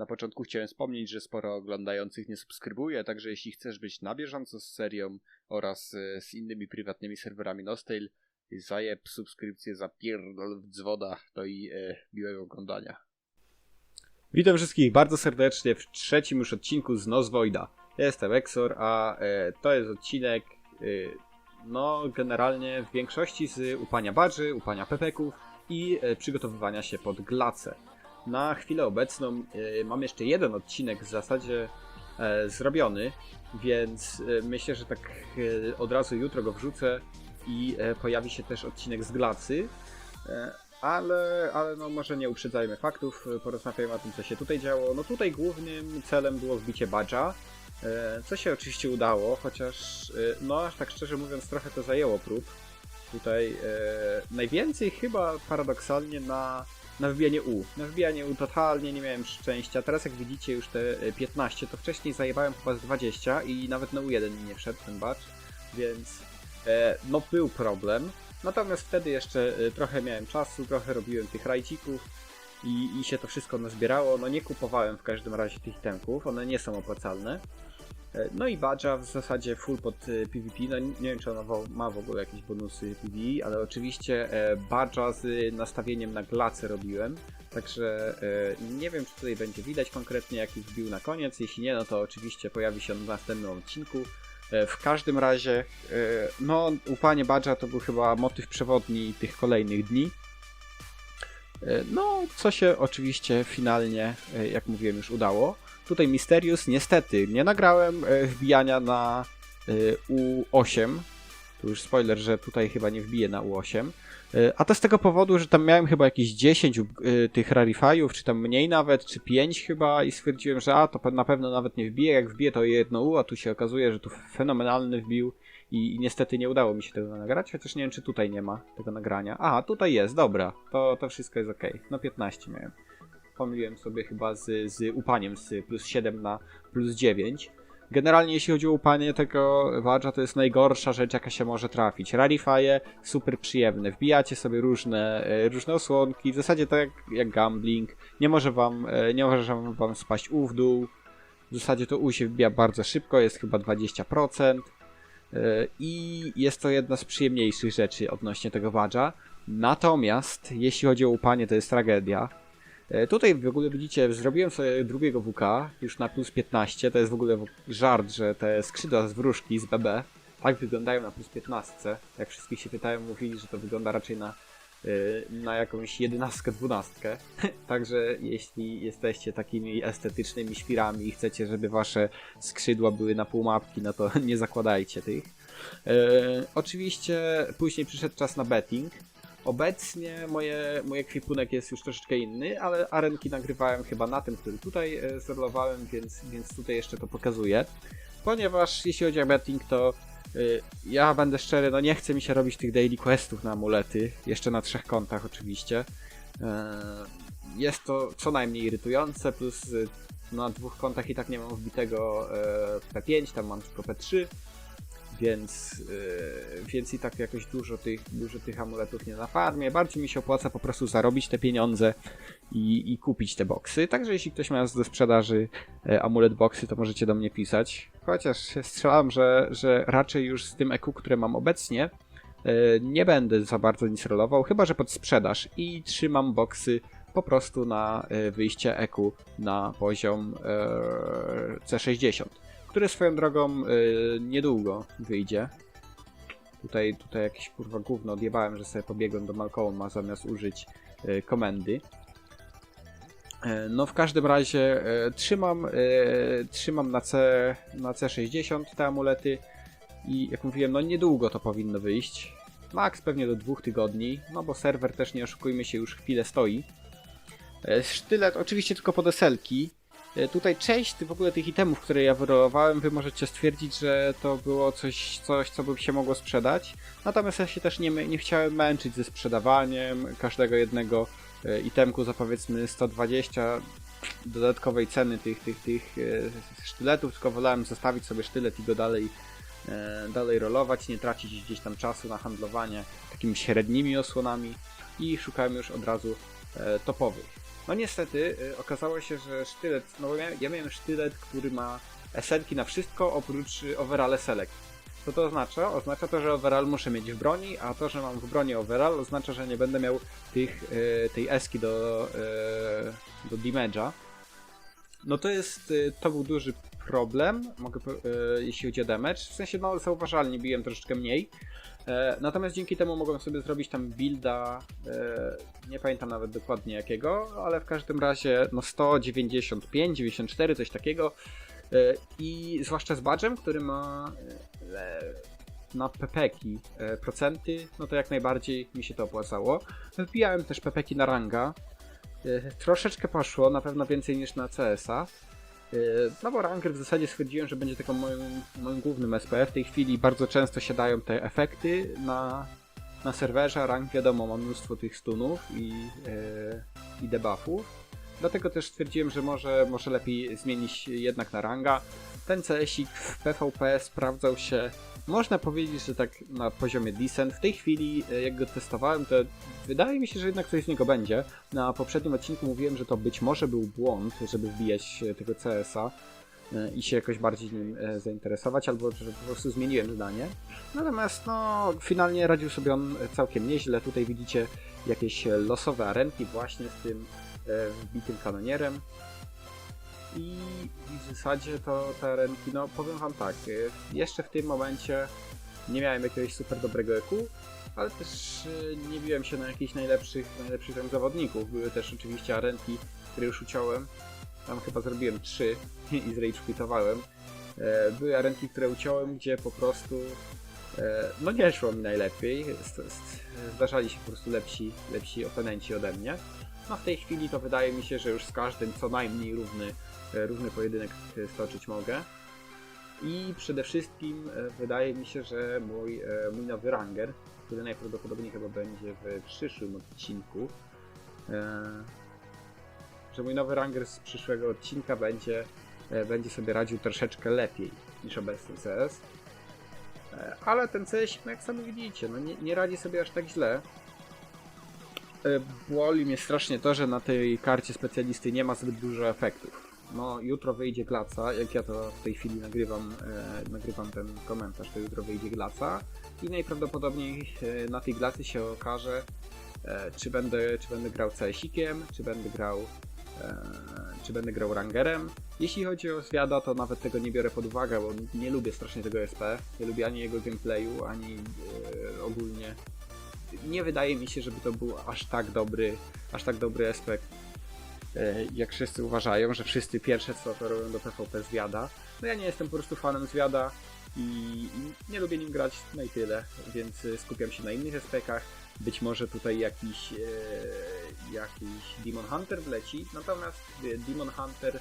Na początku chciałem wspomnieć, że sporo oglądających nie subskrybuje, także jeśli chcesz być na bieżąco z serią oraz e, z innymi prywatnymi serwerami Nostale, zajeb subskrypcję za pierdol w dzwoda, to i e, miłego oglądania. Witam wszystkich bardzo serdecznie w trzecim już odcinku z Nozvoida. Ja jestem Exor, a e, to jest odcinek, e, no generalnie w większości z upania badży, upania pepeków i e, przygotowywania się pod glace. Na chwilę obecną e, mam jeszcze jeden odcinek w zasadzie e, zrobiony, więc e, myślę, że tak od razu jutro go wrzucę i pojawi się też odcinek z glacy. Ale, ale no może nie uprzedzajmy faktów, porozmawiajmy o tym, co się tutaj działo. No tutaj głównym celem było wbicie badża, co się oczywiście udało, chociaż, no aż tak szczerze mówiąc, trochę to zajęło prób. Tutaj najwięcej chyba paradoksalnie na, na wbijanie U. Na wbijanie U totalnie nie miałem szczęścia. Teraz jak widzicie już te e, 15, to wcześniej zajebałem chyba z 20 i nawet na U1 mi nie wszedł ten badge, więc e, no był problem. Natomiast wtedy jeszcze e, trochę miałem czasu, trochę robiłem tych rajcików i, i się to wszystko nazbierało. No nie kupowałem w każdym razie tych itemków, one nie są opłacalne. E, No i badża w zasadzie full pod e, PvP, no nie wiem czy ona ma w ogóle jakieś bonusy PvE, ale oczywiście e, badża z nastawieniem na glace robiłem, także e, nie wiem czy tutaj będzie widać konkretnie jaki wbił na koniec, jeśli nie no to oczywiście pojawi się on w następnym odcinku. E, W każdym razie, e, no upanie badża to był chyba motyw przewodni tych kolejnych dni. E, No, co się oczywiście finalnie, e, jak mówiłem, już udało. Tutaj Mysterious niestety nie nagrałem e, wbijania na e, U8. Tu już spoiler, że tutaj chyba nie wbiję na U8. E, A to z tego powodu, że tam miałem chyba jakieś 10 e, tych rarifyów, czy tam mniej nawet, czy 5 chyba i stwierdziłem, że a to na pewno nawet nie wbiję. Jak wbiję to jedno U, a tu się okazuje, że tu fenomenalny wbił i, niestety nie udało mi się tego nagrać, chociaż nie wiem, czy tutaj nie ma tego nagrania. Aha, tutaj jest, dobra, to, to wszystko jest ok. No 15 miałem. Pomyliłem sobie chyba z, z upaniem z plus 7 na plus 9. Generalnie jeśli chodzi o upanie tego wadża, to jest najgorsza rzecz, jaka się może trafić. Rarify super przyjemne. Wbijacie sobie różne, e, różne osłonki, w zasadzie tak jak, jak gambling. Nie może wam, e, nie może wam, spaść u w dół. W zasadzie to u się wbija bardzo szybko, jest chyba 20%. E, I jest to jedna z przyjemniejszych rzeczy odnośnie tego badża. Natomiast jeśli chodzi o upanie, to jest tragedia. E, Tutaj w ogóle widzicie, zrobiłem sobie drugiego WK już na plus 15. To jest w ogóle żart, że te skrzydła z wróżki z BB tak wyglądają na plus 15. Jak wszystkich się pytają, mówili, że to wygląda raczej na, y, na jakąś 11, 12. Także jeśli jesteście takimi estetycznymi świrami i chcecie, żeby wasze skrzydła były na półmapki, no to nie zakładajcie tych. E, oczywiście później przyszedł czas na betting. Obecnie moje, mój ekwipunek jest już troszeczkę inny, ale arenki nagrywałem chyba na tym, który tutaj e, zerlowałem, więc, więc tutaj jeszcze to pokazuję. Ponieważ jeśli chodzi o betting, to y, ja będę szczery, no nie chce mi się robić tych daily questów na amulety, jeszcze na trzech kontach oczywiście. E, Jest to co najmniej irytujące, plus y, na dwóch kontach i tak nie mam wbitego e, P5, tam mam tylko P3 więc, yy, więc i tak jakoś dużo tych, dużo tych amuletów nie na farmie. Bardziej mi się opłaca po prostu zarobić te pieniądze i, i kupić te boksy. Także jeśli ktoś ma do sprzedaży e, amulet boksy, to możecie do mnie pisać. Chociaż strzelam, że, że raczej już z tym EQ, które mam obecnie, e, nie będę za bardzo nic rolował, chyba że pod sprzedaż i trzymam boksy po prostu na e, wyjście EQ na poziom e, C60 który swoją drogą y, niedługo wyjdzie. Tutaj, tutaj jakieś kurwa gówno odjebałem, że sobie pobiegłem do Malcolma zamiast użyć y, komendy. E, No w każdym razie e, trzymam, e, trzymam na, C, na C60 te amulety i jak mówiłem, no niedługo to powinno wyjść. Max pewnie do dwóch tygodni, no bo serwer też nie oszukujmy się już chwilę stoi. E, Sztylet oczywiście tylko pod eselki, E, Tutaj część w ogóle tych itemów, które ja wyrolowałem, wy możecie stwierdzić, że to było coś, coś co by się mogło sprzedać. Natomiast ja się też nie, nie chciałem męczyć ze sprzedawaniem każdego jednego e, itemku za powiedzmy 120 dodatkowej ceny tych, tych, tych e, sztyletów, tylko wolałem zostawić sobie sztylet i go dalej, e, dalej rolować, nie tracić gdzieś tam czasu na handlowanie takimi średnimi osłonami i szukałem już od razu e, topowych. No niestety y, okazało się, że sztylet, no ja, ja miałem sztylet, który ma esenki na wszystko oprócz y, overall select. Co to oznacza? Oznacza to, że overall muszę mieć w broni, a to, że mam w broni overall oznacza, że nie będę miał tych, y, tej eski do, do damage'a. No to jest, to był duży problem, mogę, jeśli chodzi o damage. W sensie, no zauważalnie biłem troszeczkę mniej. E, Natomiast dzięki temu mogłem sobie zrobić tam builda, e, nie pamiętam nawet dokładnie jakiego, ale w każdym razie no 195, 94, coś takiego. E, I zwłaszcza z badżem, który ma na pepeki e, procenty, no to jak najbardziej mi się to opłacało. Wbijałem też pepeki na ranga. Troszeczkę poszło, na pewno więcej niż na CS-a. E, No bo Ranger w zasadzie stwierdziłem, że będzie taką moim, głównym SP. W tej chwili bardzo często się dają te efekty na, na serwerze. Rank wiadomo ma mnóstwo tych stunów i, e, i debuffów. Dlatego też stwierdziłem, że może, może lepiej zmienić jednak na ranga. Ten CSik w PvP sprawdzał się, można powiedzieć, że tak na poziomie decent. W tej chwili, e, jak go testowałem, to wydaje mi się, że jednak coś z niego będzie. Na poprzednim odcinku mówiłem, że to być może był błąd, żeby wbijać e, tego CS-a e, i się jakoś bardziej nim zainteresować, albo że po prostu zmieniłem zdanie. Natomiast no, finalnie radził sobie on całkiem nieźle. Tutaj widzicie jakieś losowe arenki właśnie z tym wbitym kanonierem. I, w zasadzie to te arenki, no powiem wam tak, e, jeszcze w tym momencie nie miałem jakiegoś super dobrego EQ, ale też e, nie biłem się na jakichś najlepszych, najlepszych tam zawodników. Były też oczywiście arenki, które już uciąłem. Tam chyba zrobiłem trzy i zrage quitowałem. E, Były arenki, które uciąłem, gdzie po prostu e, no nie szło mi najlepiej. Zdarzali się po prostu lepsi, lepsi oponenci ode mnie. No w tej chwili to wydaje mi się, że już z każdym co najmniej równy, e, równy pojedynek e, stoczyć mogę. I przede wszystkim e, wydaje mi się, że mój, mój nowy ranger, który najprawdopodobniej chyba będzie w przyszłym odcinku, że mój nowy ranger z przyszłego odcinka będzie, będzie sobie radził troszeczkę lepiej niż obecny CS. Ale ten CS, jak sami widzicie, no nie, nie radzi sobie aż tak źle. E, Boli mnie strasznie to, że na tej karcie specjalisty nie ma zbyt dużo efektów. No, jutro wyjdzie glaca, jak ja to w tej chwili nagrywam, e, nagrywam ten komentarz, to jutro wyjdzie glaca i najprawdopodobniej e, na tej glacy się okaże, e, czy będę, czy będę grał CS-ikiem, czy będę grał czy będę grał rangerem. Jeśli chodzi o zwiada, to nawet tego nie biorę pod uwagę, bo nie lubię strasznie tego SP. Nie lubię ani jego gameplayu, ani ogólnie. Nie wydaje mi się, żeby to był aż tak dobry, aż tak dobry aspekt. E, jak wszyscy uważają, że wszyscy pierwsze co to robią do PvP zwiada. No ja nie jestem po prostu fanem zwiada i, i nie lubię nim grać, no tyle, więc e, skupiam się na innych aspektach. Być może tutaj jakiś, e, jakiś Demon Hunter wleci, natomiast Demon Hunter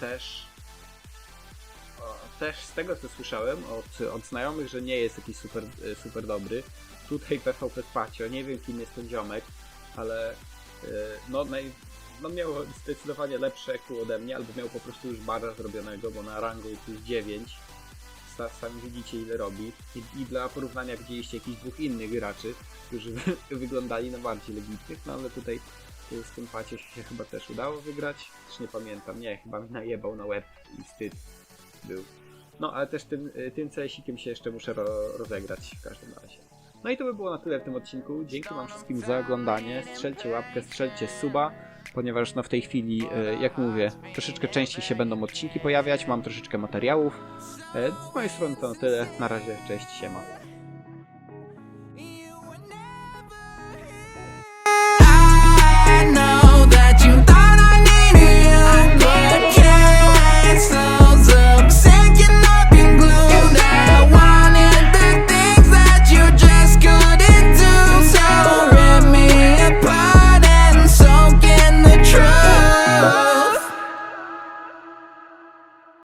też też z tego co słyszałem od, od znajomych, że nie jest jakiś super, e, super dobry. Tutaj PvP Spacio, nie wiem kim jest ten ziomek, ale e, no, naj, no miał zdecydowanie lepsze EQ ode mnie, albo miał po prostu już bara zrobionego, bo na rangu jest już 9. Sa- Sami widzicie ile robi. I, I dla porównania widzieliście jakichś dwóch innych graczy, którzy wyglądali na bardziej legitnych, no ale tutaj y, z tym pacie się chyba też udało wygrać. Też nie pamiętam, nie, chyba mi najebał na łeb i wstyd był. No ale też tym, y, tym CS-ikiem się jeszcze muszę ro, rozegrać w każdym razie. No i to by było na tyle w tym odcinku. Dzięki wam wszystkim za oglądanie. Strzelcie łapkę, strzelcie suba, ponieważ no w tej chwili, y, jak mówię, troszeczkę częściej się będą odcinki pojawiać, mam troszeczkę materiałów. E, Z mojej strony to na tyle. Na razie, cześć, siema.